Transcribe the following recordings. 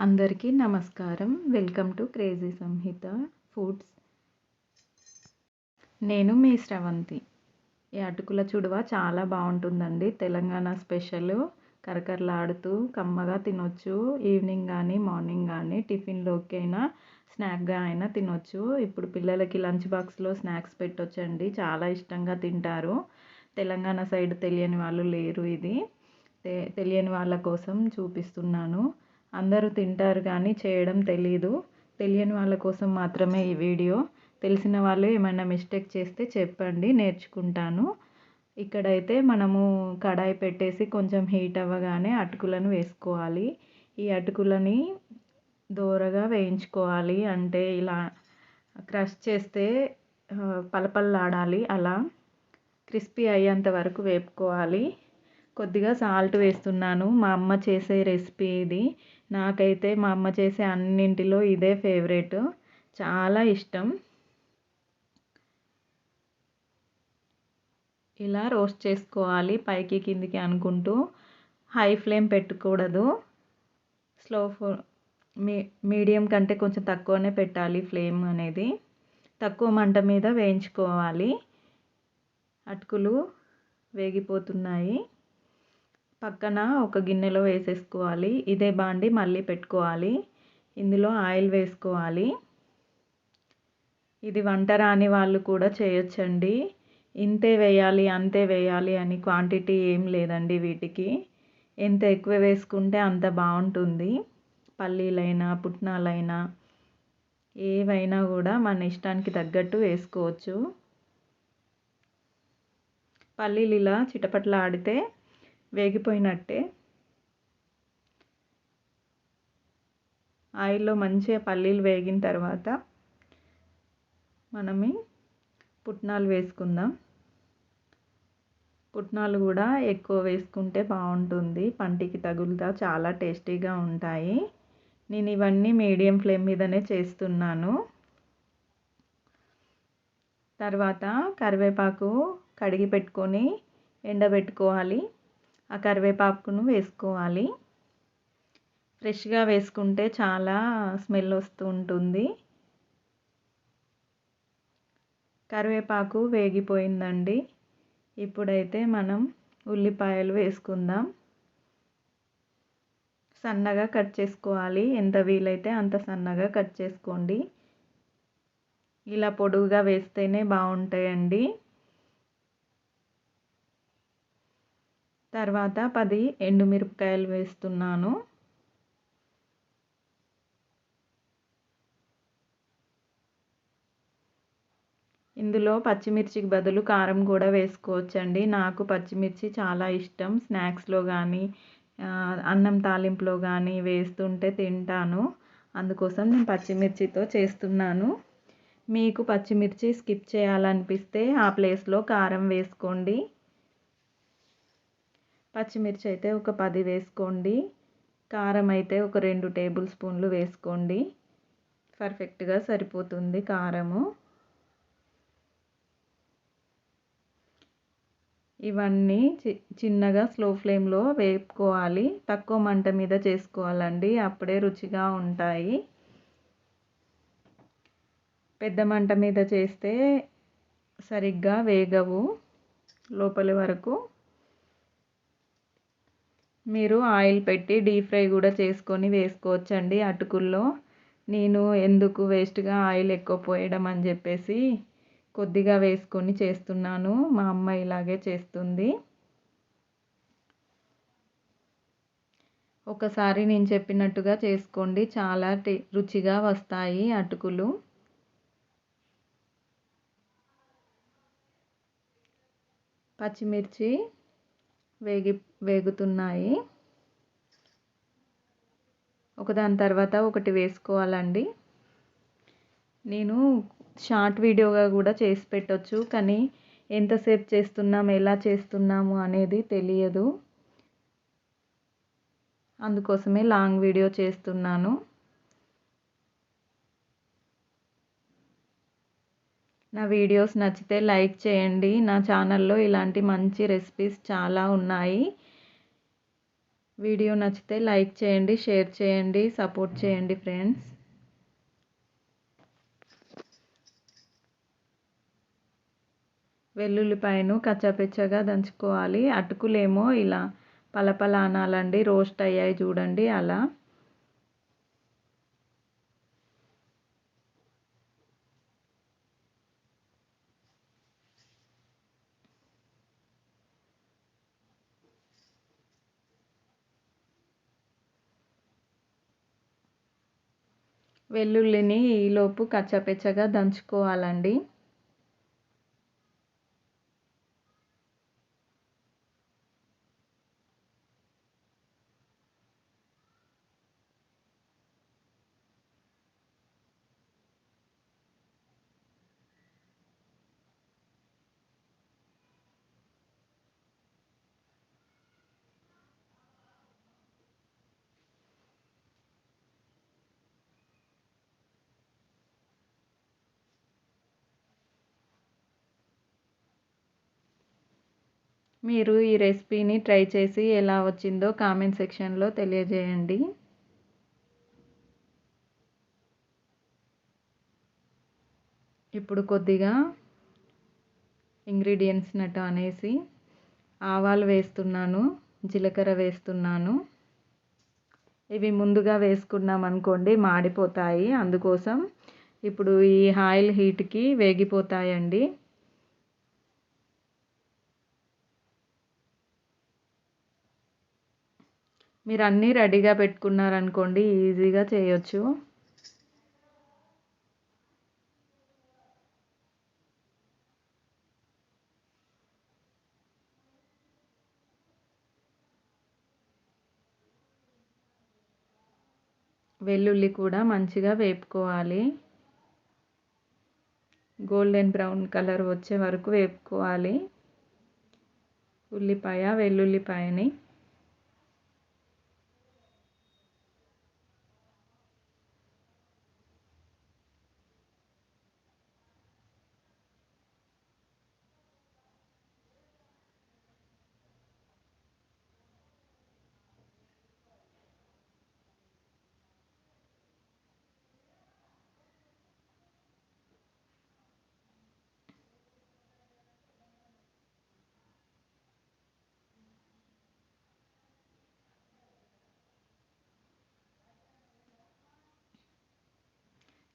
అందరికీ నమస్కారం. Welcome to crazy Samhita foods నేను మీ స్రవంతి ఈ అటుకుల చుడువ? చాలా బాగుంటుందండి. తెలంగాణ స్పెషల్. కరకరలాడుతూ కమ్మగా తినొచ్చు. ఈవినింగ్ కానీ మార్నింగ్ కానీ టిఫిన్లోకి అయినా స్నాక్గా అయినా తినొచ్చు. ఇప్పుడు పిల్లలకి లంచ్ బాక్స్లో స్నాక్స్ పెట్టొచ్చండి. చాలా ఇష్టంగా తింటారు. తెలంగాణ సైడ్ తెలియని వాళ్ళు లేరు ఇది. తె- తెలియని వాళ్ళ కోసం చూపిస్తున్నాను. అందరూ తింటారు కానీ చేయడం తెలీదు. తెలియని వాళ్ళ కోసం మాత్రమే ఈ వీడియో. తెలిసిన వాళ్ళు ఏమైనా మిస్టేక్ చేస్తే చెప్పండి నేర్చుకుంటాను. ఇక్కడైతే మనము కడాయి పెట్టేసి కొంచెం హీట్ అవ్వగానే అటుకులను వేసుకోవాలి. ఈ అటుకులని దోరగా వేయించుకోవాలి. అంటే ఇలా క్రష్ చేస్తే పలపల్లాడాలి. అలా క్రిస్పీ అయ్యేంత వరకు వేపుకోవాలి. కొద్దిగా సాల్ట్ వేస్తున్నాను. మా అమ్మ చేసే రెసిపీ ఇది. నాకైతే మా అమ్మ చేసే అన్నింటిలో ఇదే ఫేవరెట్. చాలా ఇష్టం. ఇలా రోస్ట్ చేసుకోవాలి పైకి కిందికి అనుకుంటూ. హై ఫ్లేమ్ పెట్టకూడదు. స్లో మీ మీడియం కంటే కొంచెం తక్కువనే పెట్టాలి ఫ్లేమ్ అనేది. తక్కువ మంట మీద వేయించుకోవాలి. అటుకులు వేగిపోతున్నాయి. పక్కన ఒక గిన్నెలో వేసేసుకోవాలి. ఇదే బాండి మళ్ళీ పెట్టుకోవాలి. ఇందులో ఆయిల్ వేసుకోవాలి. ఇది వంట రాని వాళ్ళు కూడా చేయొచ్చండి. ఇంతే వేయాలి అంతే వేయాలి అని క్వాంటిటీ ఏం లేదండి వీటికి. ఎంత ఎక్కువ వేసుకుంటే అంత బాగుంటుంది. పల్లీలైనా పుట్నాలైనా ఏవైనా కూడా మన ఇష్టానికి తగ్గట్టు వేసుకోవచ్చు. పల్లీలు ఇలా చిటపట్ల ఆడితే వేగిపోయినట్టే. ఆయిల్లో మంచిగా పల్లీలు వేగిన తర్వాత మనమి పుట్నాలు వేసుకుందాం. పుట్నాలు కూడా ఎక్కువ వేసుకుంటే బాగుంటుంది. పంటికి తగులుతా చాలా టేస్టీగా ఉంటాయి. నేను ఇవన్నీ మీడియం ఫ్లేమ్ మీదనే చేస్తున్నాను. తర్వాత కరివేపాకు కడిగి పెట్టుకొని ఎండబెట్టుకోవాలి. ఆ కరివేపాకును వేసుకోవాలి. ఫ్రెష్గా వేసుకుంటే చాలా స్మెల్ వస్తూ ఉంటుంది. కరివేపాకు వేగిపోయిందండి. ఇప్పుడైతే మనం ఉల్లిపాయలు వేసుకుందాం. సన్నగా కట్ చేసుకోవాలి. ఎంత వీలైతే అంత సన్నగా కట్ చేసుకోండి. ఇలా పొడుగుగా వేస్తేనే బాగుంటాయండి. తర్వాత పది ఎండుమిరపకాయలు వేస్తున్నాను. ఇందులో పచ్చిమిర్చికి బదులు కారం కూడా వేసుకోవచ్చండి. నాకు పచ్చిమిర్చి చాలా ఇష్టం. స్నాక్స్లో కానీ అన్నం తాలింపులో కానీ వేస్తుంటే తింటాను. అందుకోసం నేను పచ్చిమిర్చితో చేస్తున్నాను. మీకు పచ్చిమిర్చి స్కిప్ చేయాలనిపిస్తే ఆ ప్లేస్లో కారం వేసుకోండి. పచ్చిమిర్చి అయితే ఒక పది వేసుకోండి. కారం అయితే ఒక రెండు టేబుల్ స్పూన్లు వేసుకోండి. పర్ఫెక్ట్గా సరిపోతుంది కారము. ఇవన్నీ చి చిన్నగా స్లో ఫ్లేమ్లో వేపుకోవాలి. తక్కువ మంట మీద చేసుకోవాలండి. అప్పుడే రుచిగా ఉంటాయి. పెద్ద మంట మీద చేస్తే సరిగ్గా వేగవు. లోపలి వరకు మీరు ఆయిల్ పెట్టి డీప్ ఫ్రై కూడా చేసుకొని వేసుకోవచ్చండి అటుకుల్లో. నేను ఎందుకు వేస్ట్గా ఆయిల్ ఎక్కువ పోయడం అని చెప్పేసి కొద్దిగా వేసుకొని చేస్తున్నాను. మా అమ్మ ఇలాగే చేస్తుంది. ఒకసారి నేను చెప్పినట్టుగా చేసుకోండి. చాలా టే రుచిగా వస్తాయి అటుకులు. పచ్చిమిర్చి వేగి వేగుతున్నాయి. ఒకదాని తర్వాత ఒకటి వేసుకోవాలండి. నేను షార్ట్ వీడియోగా కూడా చేసి పెట్టొచ్చు కానీ ఎంతసేపు చేస్తున్నాం ఎలా చేస్తున్నాము అనేది తెలియదు. అందుకోసమే లాంగ్ వీడియో చేస్తున్నాను. నా వీడియోస్ నచ్చితే లైక్ చేయండి. నా ఛానల్లో ఇలాంటి మంచి రెసిపీస్ చాలా ఉన్నాయి. వీడియో నచ్చితే లైక్ చేయండి షేర్ చేయండి సపోర్ట్ చేయండి ఫ్రెండ్స్. వెల్లుల్లిపాయను కచ్చాపెచ్చగా దంచుకోవాలి. అటుకులేమో ఇలా పలపల అనాలండి రోస్ట్ అయ్యాయి చూడండి అలా. వెల్లుల్లిని ఈలోపు కచ్చపెచ్చగా దంచుకోవాలండి. మీరు ఈ రెసిపీని ట్రై చేసి ఎలా వచ్చిందో కామెంట్ సెక్షన్లో తెలియజేయండి. ఇప్పుడు కొద్దిగా ఇంగ్రీడియంట్స్ నట్టు అనేసి ఆవాలు వేస్తున్నాను జీలకర్ర వేస్తున్నాను. ఇవి ముందుగా వేసుకున్నాం అనుకోండి మాడిపోతాయి. అందుకోసం ఇప్పుడు ఈ ఆయిల్ హీట్కి వేగిపోతాయండి. మీరు అన్నీ రెడీగా పెట్టుకున్నారనుకోండి ఈజీగా చేయొచ్చు. వెల్లుల్లి కూడా మంచిగా వేపుకోవాలి. గోల్డెన్ బ్రౌన్ కలర్ వచ్చే వరకు వేపుకోవాలి. ఉల్లిపాయ వెల్లుల్లిపాయని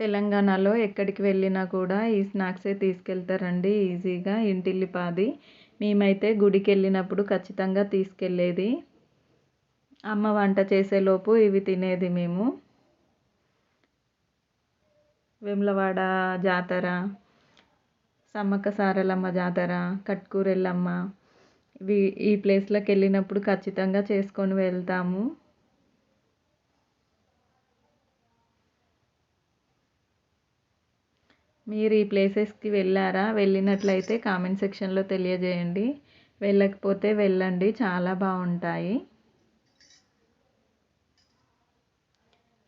తెలంగాణలో ఎక్కడికి వెళ్ళినా కూడా ఈ స్నాక్సే తీసుకెళ్తారండి ఈజీగా ఇంటిల్లిపాది మేమైతే గుడికి వెళ్ళినప్పుడు ఖచ్చితంగా తీసుకెళ్ళేది. అమ్మ వంట చేసేలోపు ఇవి తినేది మేము. వెమ్లవాడ జాతర సమ్మక్క సారలమ్మ జాతర కట్కూరెల్లమ్మ. ఇవి ఈ ప్లేస్లకు వెళ్ళినప్పుడు ఖచ్చితంగా చేసుకొని వెళ్తాము. మీరు ఈ ప్లేసెస్కి వెళ్ళారా? వెళ్ళినట్లయితే కామెంట్ సెక్షన్లో తెలియజేయండి. వెళ్ళకపోతే వెళ్ళండి. చాలా బాగుంటాయి.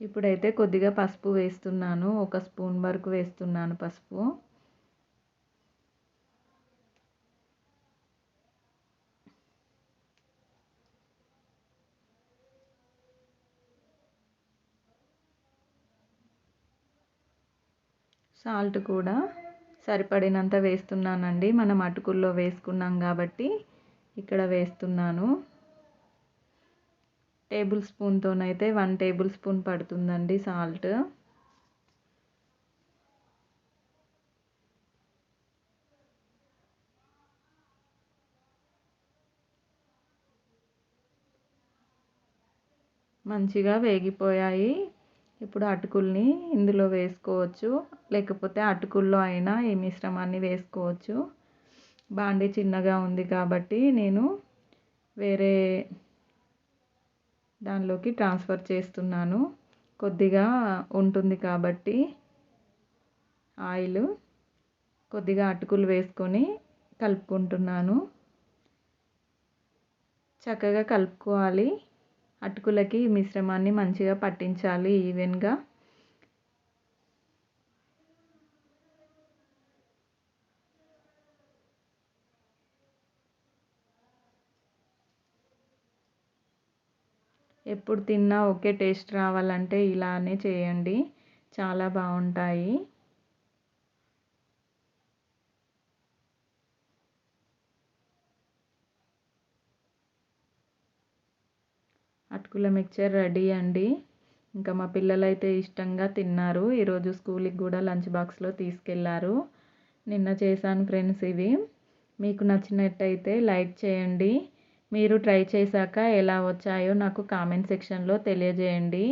ఇప్పుడైతే కొద్దిగా పసుపు వేస్తున్నాను. ఒక స్పూన్ వరకు వేస్తున్నాను పసుపు. సాల్ట్ కూడా సరిపడినంత వేస్తున్నానండి. మనం అటుకుల్లో వేసుకున్నాం కాబట్టి ఇక్కడ వేస్తున్నాను. టేబుల్ స్పూన్తోనైతే వన్ టేబుల్ స్పూన్ పడుతుందండి సాల్ట్. మంచిగా వేగిపోయాయి. ఇప్పుడు అటుకుల్ని ఇందులో వేసుకోవచ్చు. లేకపోతే అటుకుల్లో అయినా ఈ మిశ్రమాన్ని వేసుకోవచ్చు. బాండి చిన్నగా ఉంది కాబట్టి నేను వేరే దానిలోకి ట్రాన్స్ఫర్ చేస్తున్నాను. కొద్దిగా ఉంటుంది కాబట్టి ఆయిల్ కొద్దిగా అటుకులు వేసుకొని కలుపుకుంటున్నాను. చక్కగా కలుపుకోవాలి. అటుకులకి మిశ్రమాన్ని మంచిగా పట్టించాలి ఈవెన్గా. ఎప్పుడు తిన్నా ఒకే టేస్ట్ రావాలంటే ఇలానే చేయండి. చాలా బాగుంటాయి. అటుకుల మిక్చర్ రెడీ అండి. ఇంకా మా పిల్లలైతే ఇష్టంగా తిన్నారు. ఈరోజు స్కూల్కి కూడా లంచ్ బాక్స్లో తీసుకెళ్ళారు. నిన్న చేశాను ఫ్రెండ్స్ ఇవి. మీకు నచ్చినట్టయితే లైక్ చేయండి. మీరు ట్రై చేశాక ఎలా వచ్చాయో నాకు కామెంట్ సెక్షన్లో తెలియజేయండి.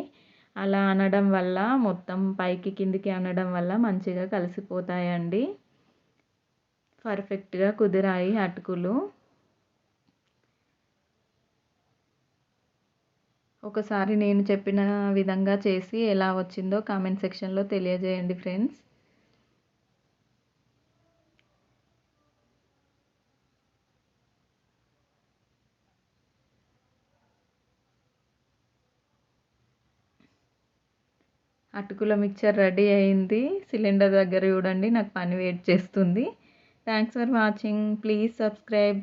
అలా అనడం వల్ల మొత్తం పైకి కిందికి అనడం వల్ల మంచిగా కలిసిపోతాయండి. పర్ఫెక్ట్గా కుదిరాయి అటుకులు. ఒకసారి నేను చెప్పిన విధంగా చేసి ఎలా వచ్చిందో కామెంట్ సెక్షన్లో తెలియజేయండి ఫ్రెండ్స్ అటుకుల మిక్చర్ రెడీ అయింది. సిలిండర్ దగ్గర చూడండి నాకు పని వెయిట్ చేస్తుంది. Thanks for watching please subscribe